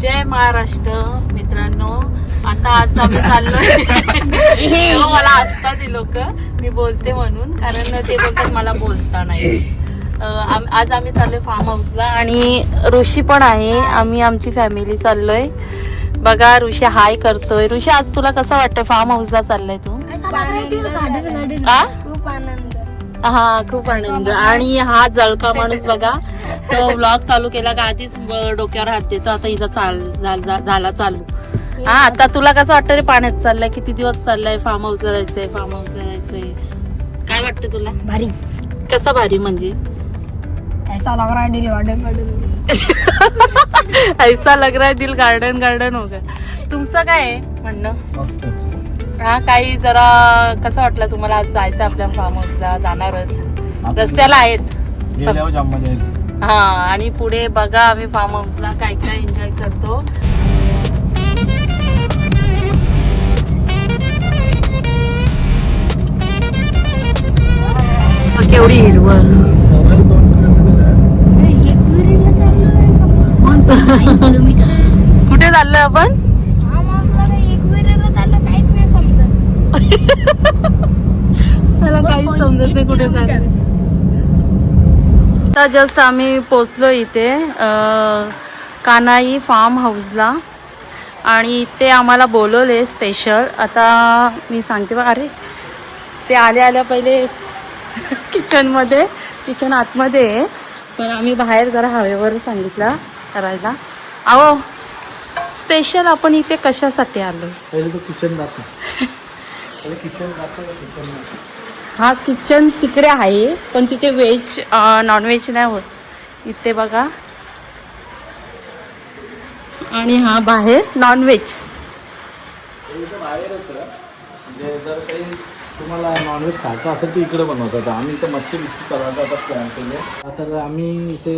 जय महाराष्ट्र मित्रांनो. आता आज आम्ही चाललोय. तेव्हा मला हसतात ते लोक. मी बोलते म्हणून कारण ते बोलतात मला बोलता नाही. अं, आम- आज आम्ही चाललोय फार्म हाऊसला आणि ऋषी पण आहे. आम्ही आमची फॅमिली चाललोय. बघा ऋषी हाय करतोय. ऋषी आज तुला कसं वाटतंय फार्म हाऊसला चाललंय तू? आ? खूप आनंद हा खूप आनंद. आणि हा जळका माणूस बघा तो ब्लॉग चालू केला का आधीच ब- डोक्यावर हात देतो. आता हिचा चाल झाल- चालू. हा आता तुला कसं वाटतं रे पाण्यात चाललंय? किती दिवस चाललाय? फार्म हाऊसला जायचंय फार्म हाऊसला जायचंय. काय वाटतं तुला? भारी. कसं भारी म्हणजे? ऐसा लग रहा है दिल गार्डन गार्डन ऐसा लग रहा है दिल गार्डन गार्डन हो गया. तुमचं काय आहे म्हणणं? मस्त. हा काही जरा कसं वाटलं तुम्हाला आज जायचं आपल्या फार्म हाऊसला जाणार आहोत. रस्त्याला आहेत. सब- गेल्यावर जाम मजा येईल हा आणि पुढे बघा आम्ही फार्म हाऊसला काय काय एन्जॉय करतो. केवढी हिरवळ. किलोमीटर. कुठे चाललोय आपण काहीच नाही मला काहीच समजत नाही कुठे आता जस्ट आम्ही पोचलो इथे कानाई फार्म हाऊसला आणि ते आम्हाला बोलवले स्पेशल आता मी सांगते बघ अरे ते आल्या आल्या पहिले किचनमध्ये किचन आतमध्ये आहे. पण आम्ही बाहेर जरा हवेवर सांगितलं करायला. अहो स्पेशल आपण इथे कशासाठी आलो पहिले तो किचन किचन किचन हा किचन तिकडे आहे पण तिथे व्हेज नॉनव्हेज नाही होत. इथे बघा. आणि हा बाहेर नॉनव्हेज. म्हणजे जर काही तुम्हाला नॉनव्हेज खायचं असेल तर इकडे बनवतात. आम्ही इथे मच्छी बिच्छी करायचा आता प्लॅन केले. तर आम्ही इथे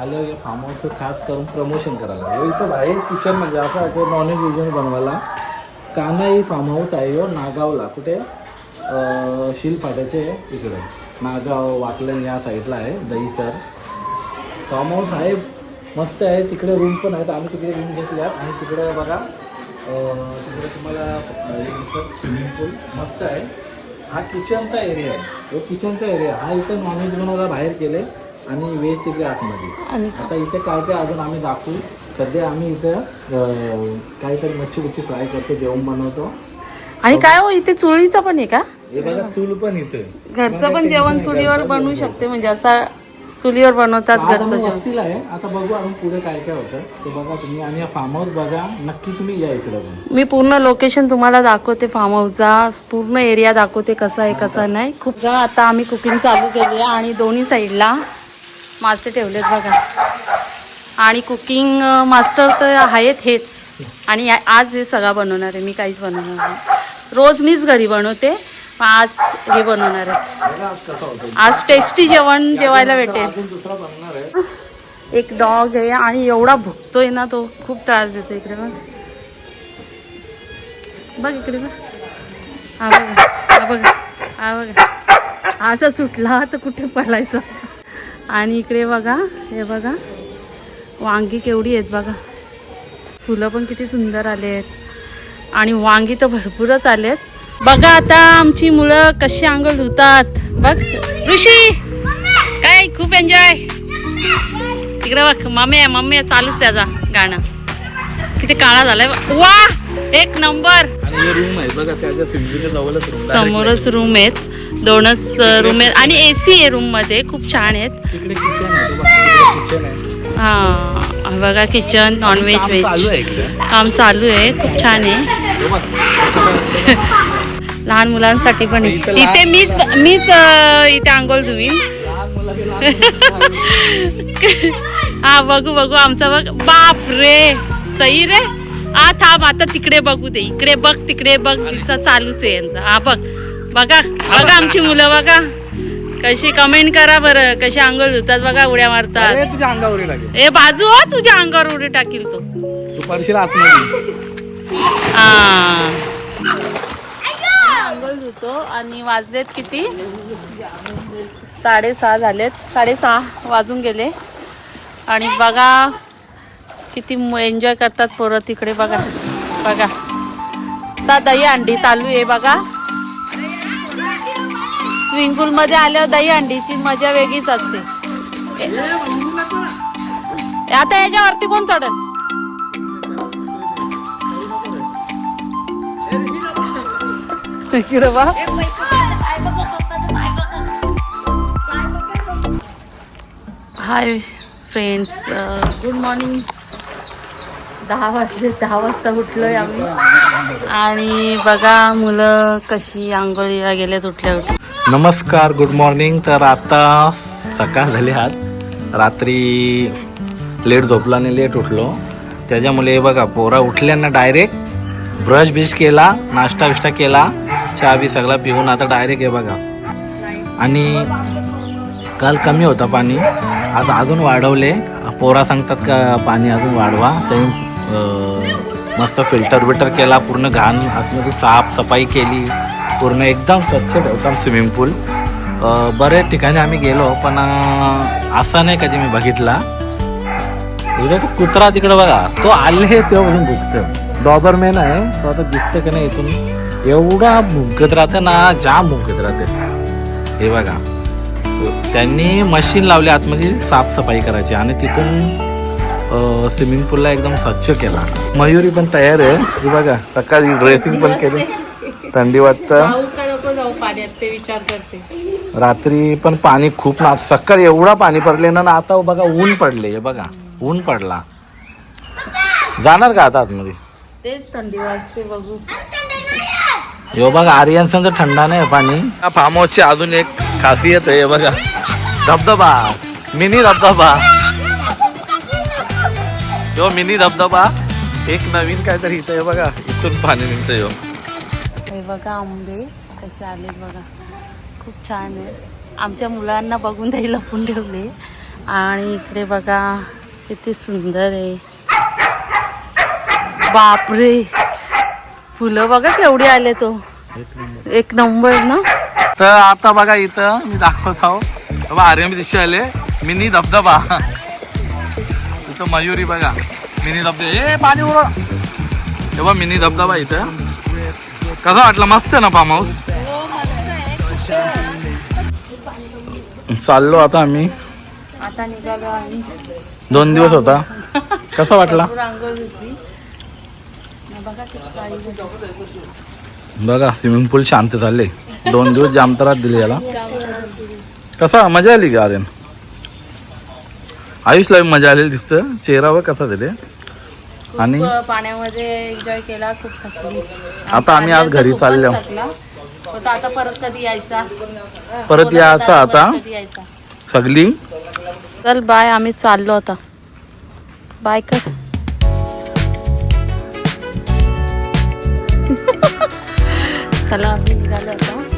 आलो या फार्म हाऊसचं खास करून प्रमोशन करायला इथं बाहेर किचन म्हणजे असं नॉनव्हेज विजन बनवायला. कानाई फार्म हाऊस आहे हो नागावला. कुठे? अं, शिलफाट्याचे. इकडे. नागाव वाकलन या साईडला आहे दहीसर फार्म हाऊस आहे मस्त आहे. तिकडे रूम पण आहेत. आम्ही तिकडे रूम घेतल्यात. आणि तिकडे बघा अं, तिकडे तुम्हाला स्विमिंग पूल मस्त आहे. हा किचनचा एरिया आहे. तो किचनचा एरिया हा इथं नॉनव्हेज बनवायला बाहेर केले आणि व्हेज तिकडे आतमध्ये. आणि आता इथे काय काय अजून आम्ही दाखवू? सध्या आम्ही इथं अं, काहीतरी मच्छी बिच्छी फ्राय करतो जेवण बनवतो. आणि काय हो इथे चुलीचं पण आहे का? हे बघा चूल पण इथे. घरचं पण जेवण चुलीवर बनवू शकते म्हणजे असा चुलीवर बनवतात आज घरचं आम्ही जेवण. वस्तीला आहे आता बघू अजून पुढे काय काय होतं. ते बघा तुम्ही आणि फार्म हाऊस बघा नक्की तुम्ही या इकडे पण मी पूर्ण लोकेशन तुम्हाला दाखवते फार्म हाऊसचा पूर्ण एरिया दाखवते कसा आहे कसा नाही. खूप आता आम्ही कुकिंग चालू केली आहे आणि दोन्ही साईडला मासे ठेवलेत बघा. आणि कुकिंग मास्टर तर आहेत हेच. आणि आज हे सगळा बनवणार आहे. मी काहीच बनवणार नाही. रोज मीच घरी बनवते. आज हे बनवणार आहे. आज टेस्टी जेवण जेवायला भेटेल. एक डॉग आहे आणि एवढा भुकतोय ना तो. खूप त्रास देतो इकडे बघ. बघ इकडे बघ. हा बघा. हा बघा. हा बघा. असा सुटला तर कुठे पळायचा? आणि इकडे बघा. हे बघा. वांगी केवढी आहेत बघा. फुलं पण किती सुंदर आले आहेत. आणि वांगी तर भरपूरच आलेत बघा आता आमची मुलं कशी आंघोळ धुतात. बघ. ऋषी काय खूप एन्जॉय तिकडे बघ मम्मी मम्मी चालूच त्याचा गाणं. किती काळा झालाय. वा एक नंबर. रूम आहे बघा समोरच रूम आहेत. दोनच रूम आहेत. आणि एसी आहे रूममध्ये खूप छान आहेत. हा बघा किचन नॉनव्हेज व्हेज काम चालू आहे खूप छान आहे. हे. लहान मुलांसाठी पण. इथं मीच मीच इथे आंघोळ धुवीन. हा बघू बघू आमचा बघ. बाप रे सई रे. हा थांब आता तिकडे बघू दे. इकडे बघ तिकडे बघ. दिसता चालूच आहे यांचा. हा बघ. बघा. बघा आमची मुलं बघा. कशी कमेंट करा बरं कशी आंघोळ धुतात बघा उड्या मारतात. अरे, तुझ्या अंगावर लागेल. ए बाजू हो तुझ्या अंगावर उडी टाकील तो. तू पडशील आतमध्ये. हा. आंघोळ धुतो आणि वाजलेत किती? साडेसहा झालेत. साडेसहा वाजून गेले. आणि बघा किती एन्जॉय करतात पोरं तिकडे बघा. बघा. आता दही अंडी चालू आहे बघा. स्विमिंग पूल मध्ये आल्यावर दही अंडीची मजा वेगळीच असते. आता याच्यावरती कोण चढल? बा हाय फ्रेंड्स गुड मॉर्निंग दहा वाजले दहा वाजता उठलोय आम्ही. आणि बघा मुलं कशी आंघोळीला गेलेत उठल्या उठल्या नमस्कार गुड मॉर्निंग तर आता सकाळ झाली आत रात्री लेट झोपला आणि लेट उठलो. त्याच्यामुळे बघा पोरा उठल्यानं डायरेक्ट ब्रश बिश केला नाश्ता बिष्टा केला चहा बी सगळा पिऊन आता डायरेक्ट आहे बघा. आणि काल कमी होता पाणी. आता अजून वाढवले. पोरा सांगतात का पाणी अजून वाढवा. ते मस्त फिल्टर बिल्टर केला पूर्ण घाण आतमध्ये साफसफाई केली. पूर्ण एकदम स्वच्छ ठेवतात स्विमिंग पूल बरेच ठिकाणी आम्ही गेलो पण असा नाही कधी मी बघितला. उद्या तो कुत्रा तिकडे बघा तो आले तेव्हापासून भुकतो डॉबरमॅन आहे तो आता दिसतं का नाही इथून? एवढा भुंकत राहते ना जाम भुंकत राहते. हे बघा. त्यांनी मशीन लावली आतमध्ये साफसफाई करायची आणि तिथून स्विमिंग पूलला एकदम स्वच्छ केला. मयुरी पण तयार आहे. हे बघा सकाळी ड्रेसिंग पण केली. थंडी वाटतं. जाऊ का नको जाऊ पाण्यात ते विचार करते. रात्री पण पाणी खूप ना सकाळी एवढा पाणी पडले ना ना आता बघा ऊन पडले हे बघा ऊन पडला. जाणार का आता आतमध्ये? तेच थंडी वाजते बघू. बघा आर्यनचं थंडा नाही पाणी. या फार्म हाऊसची अजून एक खासियत आहे बघा. धबधबा मिनी धबधबा. यो मिनी धबधबा. एक नवीन काहीतरी इथं आहे बघा इथून पाणी निघतं यो. बघा आंबे कसे आले बघा. खूप छान आहे. आमच्या मुलांना बघून ते लपून ठेवले. आणि इकडे बघा किती सुंदर आहे. बापरे. फुलं बघा केवढी आले तो हो. एक नंबर ना? तर आता बघा इथं मी दाखवत आहो. बाबा आर्यन दिशे आले. मिनी धबधबा. इथं मयुरी बघा. मिनी धबधबा. ए पाणी उर तेव्हा मिनी धबधबा इथं. कसा वाटला? मस्त आहे ना फार्म हाऊस चाललो आता आम्ही. आता निघालो आम्ही. दोन दिवस होता. कसा वाटला? बघा स्विमिंग पूल शांत झाले. दोन दिवस जामतरात दिले याला. कसा? मजा आली का आर्यन? आयुषला मजा आलेली दिसतं. चेहरावर कसा दिले आणि? खूप पाण्यामध्ये एन्जॉय केला खूप थकली. आता आम्ही आज घरी खूपच चाललो. थकला. आता परत कधी यायचा? परत होता, आता? परत कधी यायचा? सगळी? चल बाय आम्ही चाललो आता. बाय कर. चला आम्ही निघालो आता.